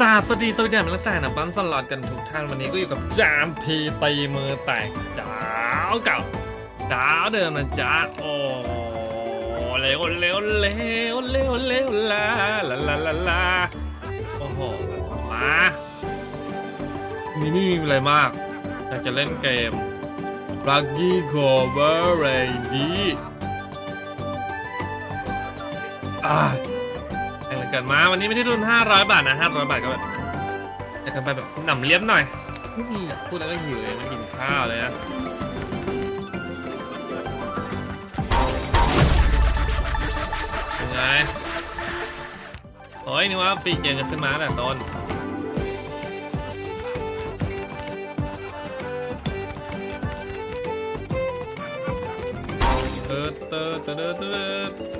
ราบสวัสดีสวัสดีนักแสนะปั้นสลอตกันทุกท่านวันนี้ก็อยู่กับจามพีตีมือแตกจ้าวเก่าจ้าวเดิมนะจ๊ะโอ้เร็วเร็วเร็วเร็วเร็วลาลาลาลาลาโอ้โหมานี่ไม่มีอะไรมากอยากจะเล่นเกม Lucky Cover Ready อ่าแข่ง กันมา วันนี้ไม่ได้ทุน500 บาทนะ500 บาทก็แบบแต่กันไปแบบหนำเลี้ยมหน่อยพูดแล้วก็หิวเลยมากินข้าวเลยนะยังไงโอ้ยนี่ว่าฟรีเกมกันขึ้นมาแต่ต้นเติร์ดเติร์ดเติร์ดเติร์ด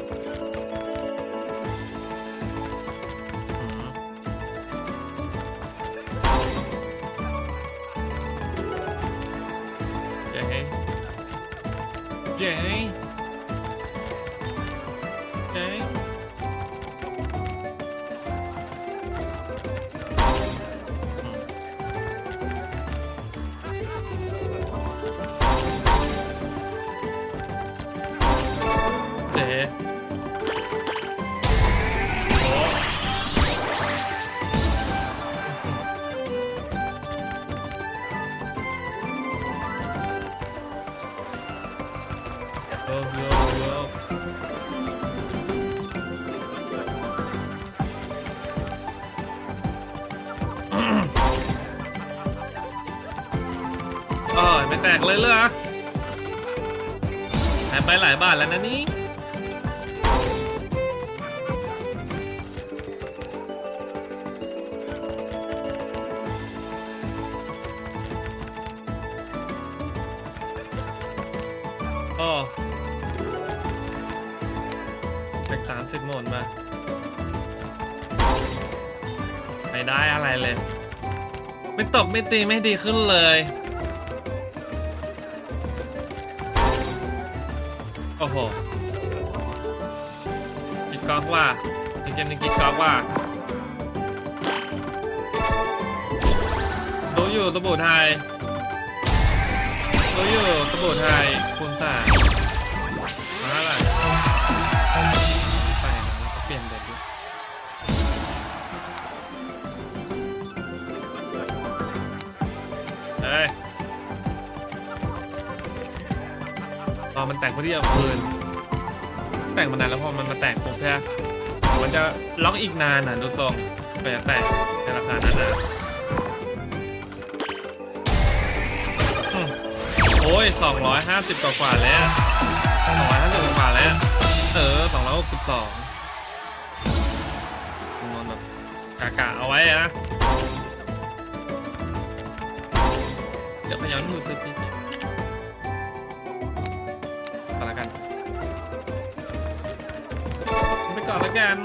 เแตกเลยเหรอหายไปหลายบาทแล้วนะนี่โอ้เด็กสามสิบหมดมา ไม่ได้อะไรเลย ไม่ตกไม่ตีไม่ดีขึ้นเลย อ้โหกิดกอกว่าในเกมนี้กิดกอกว่าดูอยู่สบู่ไทยดูอยู่สบู่ไทยคุณสาม พอมันแต่งพอดีเอาคืนแต่งมานานแล้วพอมันมาแต่งปุ๊บใช่มันจะล็อกอีกนานอะดูทรงไปแต่งในราคานั้นนะอืมโอ้ย 250กว่ากว่าแล้ว250กว่าแล้ว เออ262คำนวณแบบกะๆเอาไว้นะเดี๋ยวพยายามดูซื้อพี่ อนละกันไปก่อนล้วกัน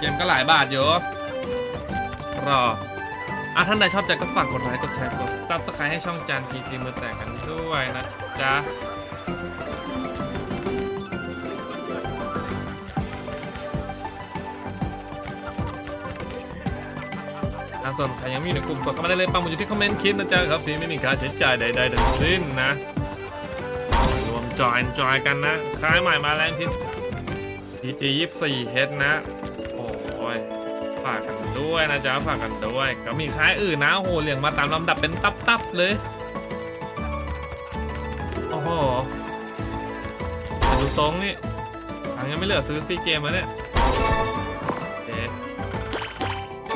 เกมก็หลายบาทอยู่รออะท่านใดชอบใจก็ฝากกดไลค์กดแชร์กดซับสไครต์ให้ช่องจานทีทีมือแตกกันด้วยนะจ๊ะ ทางส่วนใครยังม่อยู่ในกลุ่มกดเข้ามาได้เลยปังหมุดอยู่ที่คอมเมนต์คลิปนะจ๊ะครับฟรีไม่มีค่าใช้จ่ายใดๆทั้งสิ้นนะรวมจอยจอยกันนะค่ายใหม่มาแรงที่ PG 24 H นะโอ้ยฝากกันด้วยนะจ๊ะฝากกันด้วย ก็มีค่ายอื่นนะโหเรียงมาตามลำดับเป็นตับๆเลยโอ้โหดูทรงนี่ทางยังไม่เหลือซื้อฟรีเกมแล้วเนี่ยเจ๊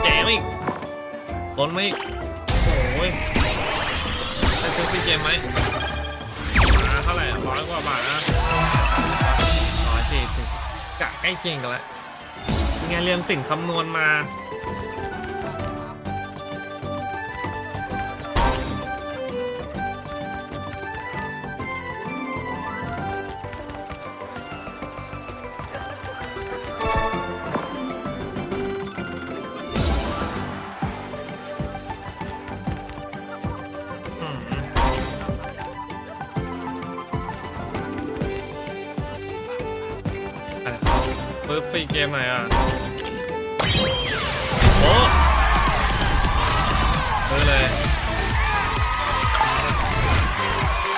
เจ๊อีก ล้นมาอีกโอ้ยได้ซื้อพี่เกมไหมอ่าเท่าไหร่ร้อยกว่าบาทนะร้อยสี่สิบกะใกล้เคียงกันแล้วไงเรียนสิ่งคำนวณมา ฟรีเกมหนอยอะโอ้ซื้อเลย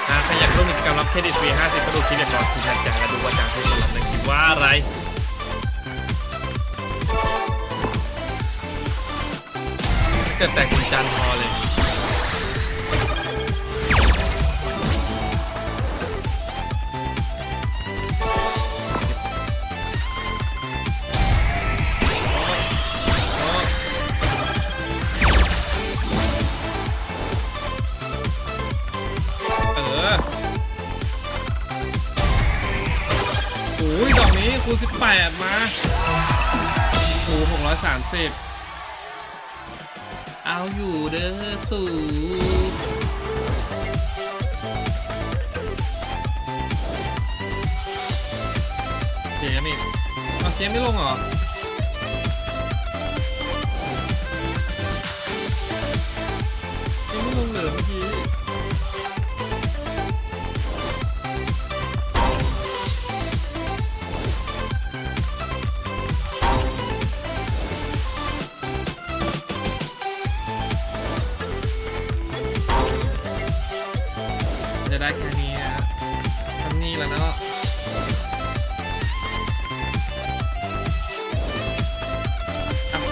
นะใครอยากร่วมกิจกรรมรับเครดิตฟรี50ก็ดูคลิปเรียบร้อยคุณแทนจายแล้วดูว่าจางให้คนรับในคลิปว่าอะไรเกิดแต่คุณจันพอเลย มาโอ้630เอาอยู่เด้อสูเกมอีกเอาเกมไม่ลงเหรอเกมไม่ลงเหรอเมื่อกี้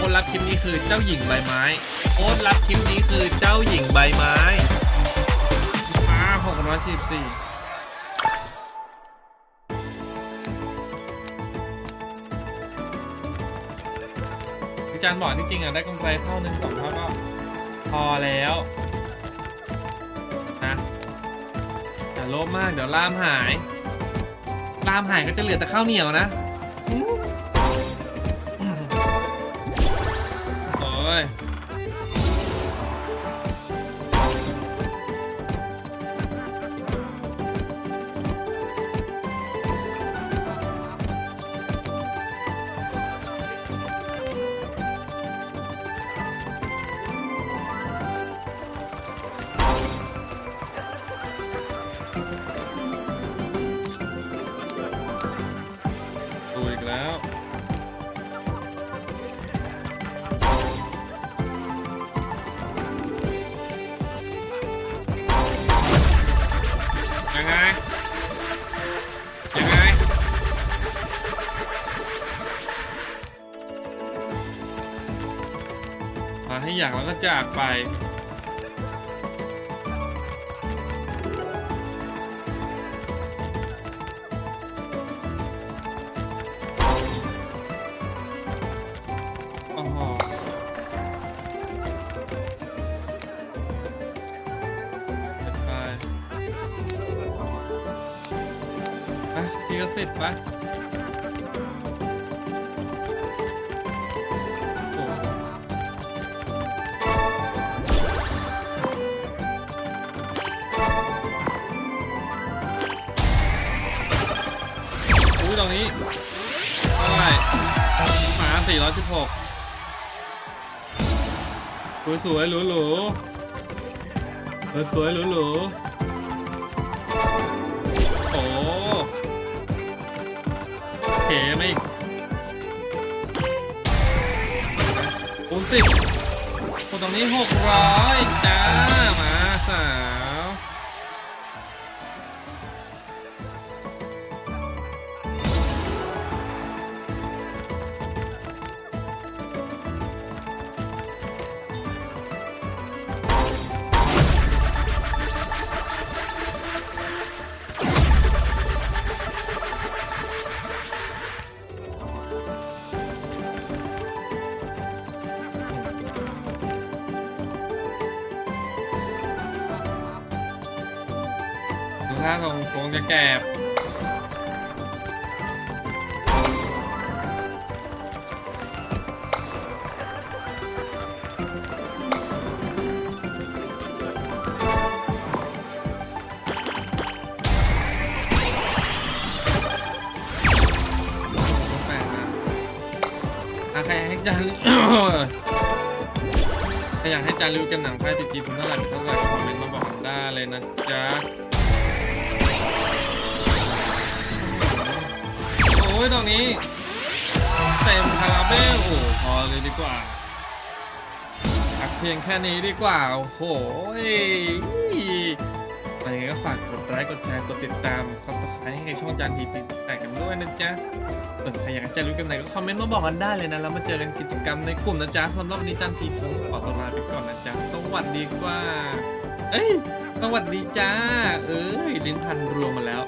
อะคนรับคลิปนี้คือเจ้าหญิงใบไม้โค้ดรับคลิปนี้คือเจ้าหญิงใบไม้มาหกร้อยสิบสี่พี่จานบอกที่จริงอะได้กำไรเท่าหนึ่งสองเท่าก็พอแล้วนะอย่าโลภมากเดี๋ยวล่ามหายล่ามหายก็จะเหลือแต่ข้าวเหนียวนะ โมาให้อยากแล้วก็จากไปโอ้โหเด็ดไปะ อุ้ยตรงนี้เท่าไหร่หมา416สวยสวยหรูหรูสวยสวยหรูหรูโอ้เก๋ไหมอีกคูณสิบคนตรงนี้หกร้อยจ้ามาสาว งคงจะแกบแปลกนะอะใครให้จานถ้าอยากให้จานรีวิวเกมหนังไพ่ติดจีผมเท่าไหร่เท่าไหร่คอมเมนต์มาบอกผมได้เลยนะจ๊ะ อ้ยตรงนี้เต้โอ้พอเลยดีกว่าพักเพียงแค่นี้ดีกว่า โอ้โหอะไรก็ฝากกดไลค์กดแชร์กดติดตาม subscribe ให้ช่องจานทีติดแตกกันด้วยนะจ๊ะส่วนใครอยากจะรู้กันไหนก็คอมเมนต์มาบอกกันได้เลยนะ แล้วมาเจอกันกิจกรรมในกลุ่มนะจ๊ะสำหรับวันนี้จานทีคงขอตัวลาไปก่อนนะจ๊ะสวัสดีกว่า เอ้ยสวัสดีจ้า เอ้ยลิ้นพันรวมมาแล้ว